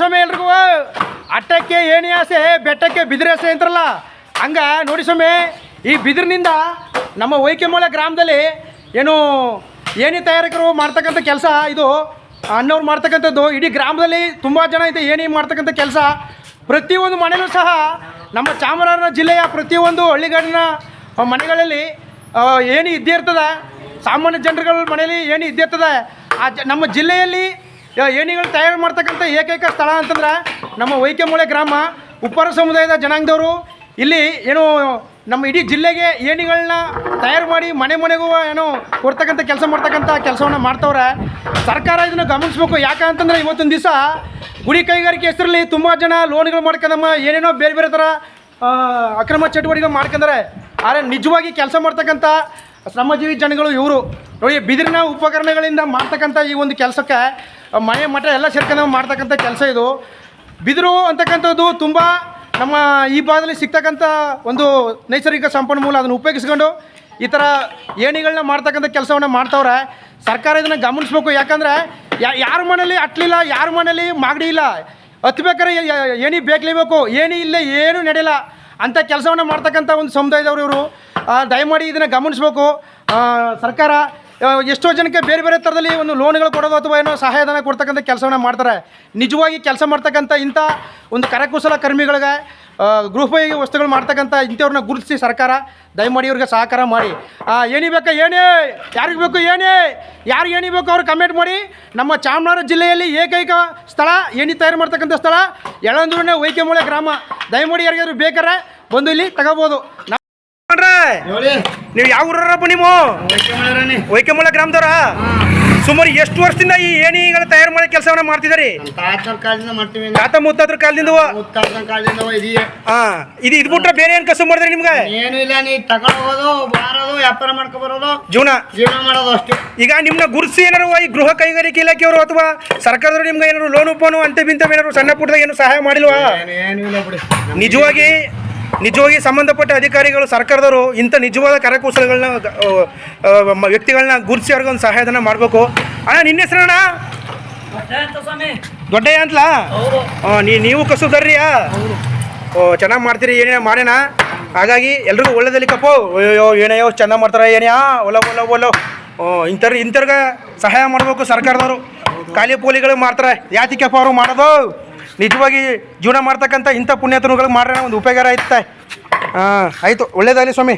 ಸ್ವಾಮಿ ಎಲ್ರಿಗೂ. ಅಟ್ಟಕ್ಕೆ ಏಣಿ ಆಸೆ, ಬೆಟ್ಟಕ್ಕೆ ಬಿದಿರು ಆಸೆ ಅಂತಾರಲ್ಲ ಹಂಗ ನೋಡಿ ಸ್ವಾಮಿ, ಈ ಬಿದಿರಿನಿಂದ ನಮ್ಮ ವೈಕೆಮೂಲ ಗ್ರಾಮದಲ್ಲಿ ಏನು ಏಣಿ ತಯಾರಕರು ಮಾಡ್ತಕ್ಕಂಥ ಕೆಲಸ ಇದು, ಅನ್ನೋರು ಮಾಡ್ತಕ್ಕಂಥದ್ದು. ಇಡೀ ಗ್ರಾಮದಲ್ಲಿ ತುಂಬ ಜನ ಇದೆ ಏಣಿ ಮಾಡ್ತಕ್ಕಂಥ ಕೆಲಸ. ಪ್ರತಿಯೊಂದು ಮನೆಯಲ್ಲೂ ಸಹ ನಮ್ಮ ಚಾಮರಾಜನ ಜಿಲ್ಲೆಯ ಪ್ರತಿಯೊಂದು ಹಳ್ಳಿಗಾಡಿನ ಮನೆಗಳಲ್ಲಿ ಏಣಿ ಇದ್ದೇ ಇರ್ತದೆ. ಸಾಮಾನ್ಯ ಜನರುಗಳ ಮನೆಯಲ್ಲಿ ಏಣಿ ಇದ್ದೇ ಇರ್ತದೆ. ಆ, ಜ, ನಮ್ಮ ಜಿಲ್ಲೆಯಲ್ಲಿ ಏಣಿಗಳು ತಯಾರು ಮಾಡ್ತಕ್ಕಂಥ ಏಕೈಕ ಸ್ಥಳ ಅಂತಂದ್ರೆ ನಮ್ಮ ವೈಕೆಮೂಳೆ ಗ್ರಾಮ, ಉಪ್ಪಾರ ಸಮುದಾಯದ ಜನಾಂಗದವರು. ಇಲ್ಲಿ ಏನು ನಮ್ಮ ಇಡೀ ಜಿಲ್ಲೆಗೆ ಏಣಿಗಳನ್ನ ತಯಾರು ಮಾಡಿ ಮನೆ ಮನೆಗೂ ಏನು ಕೊಡ್ತಕ್ಕಂಥ ಕೆಲಸ ಮಾಡ್ತಕ್ಕಂಥ ಕೆಲಸವನ್ನು ಮಾಡ್ತವ್ರೆ. ಸರ್ಕಾರ ಇದನ್ನು ಗಮನಿಸ್ಬೇಕು. ಯಾಕೆ ಅಂತಂದ್ರೆ ಇವತ್ತೊಂದು ದಿವಸ ಗುಡಿ ಕೈಗಾರಿಕೆ ಹೆಸರಲ್ಲಿ ತುಂಬ ಜನ ಲೋನ್ಗಳು ಮಾಡ್ಕೊಂಡಮ್ಮ, ಏನೇನೋ ಬೇರೆ ಬೇರೆ ಥರ ಅಕ್ರಮ ಚಟುವಟಿಕೆ ಮಾಡ್ಕೊಂಡಾರೆ. ಆದರೆ ನಿಜವಾಗಿ ಕೆಲಸ ಮಾಡ್ತಕ್ಕಂಥ ಶ್ರಮಜೀವಿ ಜನಗಳು ಇವರು. ನೋಡಿ, ಬಿದಿರಿನ ಉಪಕರಣಗಳಿಂದ ಮಾಡ್ತಕ್ಕಂಥ ಈ ಒಂದು ಕೆಲಸಕ್ಕೆ ಮನೆ ಮಠ ಎಲ್ಲ ಸೇರ್ಕೊಂಡು ಮಾಡ್ತಕ್ಕಂಥ ಕೆಲಸ ಇದು. ಬಿದಿರು ಅಂತಕ್ಕಂಥದ್ದು ತುಂಬ ನಮ್ಮ ಈ ಭಾಗದಲ್ಲಿ ಸಿಗ್ತಕ್ಕಂಥ ಒಂದು ನೈಸರ್ಗಿಕ ಸಂಪನ್ಮೂಲ ಅದನ್ನು ಉಪಯೋಗಿಸ್ಕೊಂಡು ಈ ಥರ ಏಣಿಗಳನ್ನ ಮಾಡ್ತಕ್ಕಂಥ ಕೆಲಸವನ್ನು ಮಾಡ್ತವ್ರೆ. ಸರ್ಕಾರ ಇದನ್ನು ಗಮನಿಸ್ಬೇಕು. ಯಾಕಂದರೆ ಯಾರ ಮನೇಲಿ ಅಟ್ಲಿಲ್ಲ, ಯಾರ ಮನೇಲಿ ಮಾಗಡಿ ಇಲ್ಲ. ಹತ್ಬೇಕಾರೆ ಏಣಿ ಬೇಕಲೇಬೇಕು. ಏಣಿ ಇಲ್ಲ ಏನೂ ನಡೆಯಲ್ಲ ಅಂಥ ಕೆಲಸವನ್ನು ಮಾಡ್ತಕ್ಕಂಥ ಒಂದು ಸಮುದಾಯದವರು ಇವರು. ದಯಮಾಡಿ ಇದನ್ನು ಗಮನಿಸ್ಬೇಕು. ಸರ್ಕಾರ ಎಷ್ಟೋ ಜನಕ್ಕೆ ಬೇರೆ ಬೇರೆ ಥರದಲ್ಲಿ ಒಂದು ಲೋನ್ಗಳು ಕೊಡೋದು ಅಥವಾ ಏನೋ ಸಹಾಯಧನ ಕೊಡ್ತಕ್ಕಂಥ ಕೆಲಸವನ್ನು ಮಾಡ್ತಾರೆ. ನಿಜವಾಗಿ ಕೆಲಸ ಮಾಡ್ತಕ್ಕಂಥ ಇಂಥ ಒಂದು ಕರಕುಶಲ ಕರ್ಮಿಗಳಿಗೆ ಗೃಹೋಪಯೋಗಿ ವಸ್ತುಗಳು ಮಾಡ್ತಕ್ಕಂಥ ಇಂಥವ್ರನ್ನ ಗುರುತಿಸಿ ಸರ್ಕಾರ ದಯಮಾಡಿ ಇವ್ರಿಗೆ ಸಹಕಾರ ಮಾಡಿ. ಏನಿಬೇಕು ಏಣಿ ಯಾರಿಗೆ ಬೇಕು ಏನೇ, ಯಾರು ಏಣಿ ಬೇಕು ಅವ್ರು ಕಮೆಂಟ್ ಮಾಡಿ. ನಮ್ಮ ಚಾಮರಾಜ ಜಿಲ್ಲೆಯಲ್ಲಿ ಏಕೈಕ ಸ್ಥಳ, ಏಣಿ ತಯಾರು ಮಾಡ್ತಕ್ಕಂಥ ಸ್ಥಳ ಎಳಂದೂರಿನ ವೈಕೆಮೂಳೆ ಗ್ರಾಮ. ದಯಮಾಡಿ ಯಾರಿಗಾದ್ರು ಬೇಕಾರೆ ಬಂದು ಇಲ್ಲಿ ತಗೋಬೋದು. ನೀವು ಯಾವ ಊರಪ್ಪ ನೀವು? ವೈಕಮೂಲ ಗ್ರಾಮದವ್ರ? ಸುಮಾರು ಎಷ್ಟು ವರ್ಷದಿಂದ ಈ ಏಣಿಗಳ ತಯಾರು ಮಾಡೋ ಕೆಲಸವನ್ನ ಮಾಡ್ತಿದ್ದಾರೆ? ತಾತ ಮುತ್ತಾದ್ರ ಕಾಲದಿಂದ ಹಾ ಇದು ಇದು ಬಿಟ್ರೆ ಬೇರೆ ಏನ್ ಕಸು ಮಾಡಿದ್ರಿ ನಿಮ್ಗೆ? ಏನು ಇಲ್ಲ ನೀ ತಗೊಳೋದು ಬಾರೋದು ವ್ಯಾಪಾರ ಮಾಡ್ಕೊ ಬರೋದು. ಜೀವನ? ಜೀವನ ಮಾಡೋದು ಅಷ್ಟೇ. ಈಗ ನಿಮ್ನ ಗುರುಸಿ ಏನಾರು ಈ ಗೃಹ ಕೈಗಾರಿಕೆ ಇಲಾಖೆಯವರು ಅಥವಾ ಸರ್ಕಾರದವರು ನಿಮ್ಗೆ ಏನಾರು ಲೋನ್ ಉಪೋನು ಅಂತ ಬಿಂತ ಏನಾರು ಸಣ್ಣ ಪುಟ್ಟದಾಗ ಏನು ಸಹಾಯ ಮಾಡಿಲ್ವಾ? ನಿಜವಾಗಿ ನಿಜವಾಗಿ ಸಂಬಂಧಪಟ್ಟ ಅಧಿಕಾರಿಗಳು, ಸರ್ಕಾರದವರು ಇಂಥ ನಿಜವಾದ ಕರಕುಶಲಗಳನ್ನ ವ್ಯಕ್ತಿಗಳನ್ನ ಗುರುತಿಸಿ ಅವ್ರಿಗೊಂದು ಸಹಾಯಧನ ಮಾಡಬೇಕು. ಅಣ್ಣ, ನಿನ್ನ ಹೆಸರಣ್ಣ ದೊಡ್ಡಯ್ಯ ಅಂತಲಾ? ನೀ, ನೀವು ಕಸುದರ್ರಿಯಾ ಓ, ಚೆನ್ನಾಗಿ ಮಾಡ್ತೀರಿ ಏನೇ ಮಾಡೋಣ ಹಾಗಾಗಿ ಎಲ್ರಿಗೂ ಒಳ್ಳೇದಲ್ಲಿ ಕಪ್ಪು. ಅಯ್ಯೋ ಏನಯ್ಯೋ ಚೆನ್ನಾಗಿ ಮಾಡ್ತಾರೆ ಏನ್ಯಾ ಒಲ ಒಲ ಒಲ. ಓ, ಇಂಥವ್ರು, ಇಂಥವ್ರಿಗೆ ಸಹಾಯ ಮಾಡಬೇಕು ಸರ್ಕಾರದವರು. ಖಾಲಿ ಪೋಲಿಗಳು ಮಾಡ್ತಾರೆ. ಯಾತಿಕಪ್ಪ ಅವರು ಮಾಡೋದು? ನಿಜವಾಗಿ ಜೀವನ ಮಾಡ್ತಕ್ಕಂಥ ಇಂಥ ಪುಣ್ಯಾತನುಗಳಿಗೆ ಮಾಡ್ರೆ ಒಂದು ಉಪಯೋಗ ಆಯ್ತಾ ಹಾಂ ಆಯಿತು ಒಳ್ಳೇದಾಗಲಿ ಸ್ವಾಮಿ.